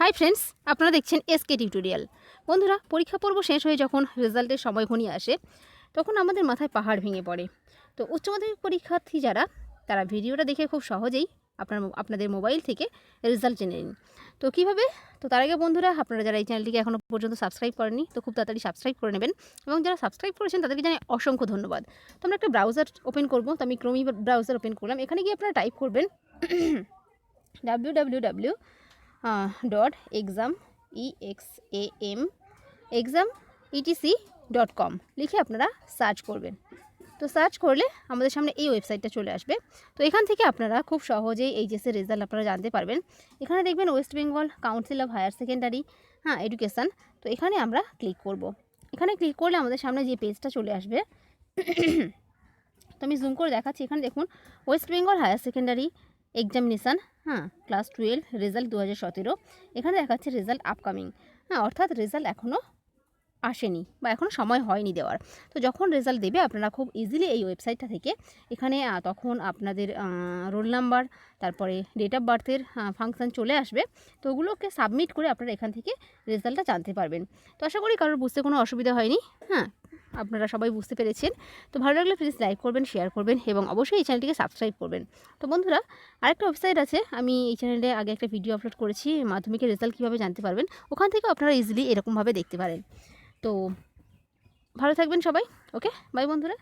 Hi friends আপনারা দেখছেন SK tutorial বন্ধুরা, পরীক্ষা পর্ব শেষ হয়ে যখন রেজাল্টের সময় ঘনিয়ে আসে, তখন আমাদের মাথায় পাহাড় ভেঙে পড়ে। তো উচ্চ মাধ্যমিক পরীক্ষার্থী যারা, তারা ভিডিওটা দেখে খুব সহজেই আপনার আপনাদের মোবাইল থেকে রেজাল্ট জেনে নিন। তো কীভাবে? তো তার আগে বন্ধুরা, আপনারা যারা এই চ্যানেলটিকে এখনও পর্যন্ত সাবস্ক্রাইব করেনি তো খুব তাড়াতাড়ি সাবস্ক্রাইব করে নেবেন এবং যারা সাবস্ক্রাইব করেছেন, তাদেরকে জানাই অসংখ্য ধন্যবাদ। তো আমরা একটা ব্রাউজার ওপেন করব, তো আমি ক্রোমি ব্রাউজার ওপেন করলাম। এখানে গিয়ে আপনারা টাইপ করবেন W W W dot exam E X A M exam ETC dot com লিখে আপনারা সার্চ করবেন। তো সার্চ করলে আমাদের সামনে এই ওয়েবসাইটটা চলে আসবে। তো এখান থেকে আপনারা খুব সহজেই এইচএসের রেজাল্ট আপনারা জানতে পারবেন। এখানে দেখবেন West Bengal Council of Higher Secondary হ্যাঁ এডুকেশান তো এখানে আমরা ক্লিক করব। এখানে ক্লিক করলে আমাদের সামনে যে পেজটা চলে আসবে। তো আমি জুম করে দেখাচ্ছি। এখানে দেখুন West Bengal Higher Secondary Examination হ্যাঁ ক্লাস টুয়েলভ রেজাল্ট দু হাজার সতেরো। এখানে দেখাচ্ছে রেজাল্ট আপকামিং হ্যাঁ অর্থাৎ রেজাল্ট এখনও আসেনি বা এখনও সময় হয়নি দেওয়ার। তো যখন রেজাল্ট দেবে, আপনারা খুব ইজিলি এই ওয়েবসাইটটা থেকে এখানে তখন আপনাদের রোল নাম্বার তারপরে ডেট অফ বার্থের ফাংশন চলে আসবে। তো ওগুলোকে সাবমিট করে আপনারা এখান থেকে রেজাল্টটা জানতে পারবেন। তো আশা করি কারোর বুঝতে কোনো অসুবিধা হয়নি। হ্যাঁ আপনারা সবাই বুঝতে পেরেছেন। তো ভালো লাগলে প্লিজ লাইক করবেন শেয়ার করবেন এবং অবশ্যই এই চ্যানেলটিকে সাবস্ক্রাইব করবেন। তো বন্ধুরা, আরেকটা ওয়েবসাইট আছে। আমি এই চ্যানেলে আগে একটা ভিডিও আপলোড করেছি, মাধ্যমিকের রেজাল্ট কীভাবে জানতে পারবেন। ওখান থেকে আপনারা ইজিলি এরকমভাবে দেখতে পারেন। তো ভালো থাকবেন সবাই ওকে বাই বন্ধুরা।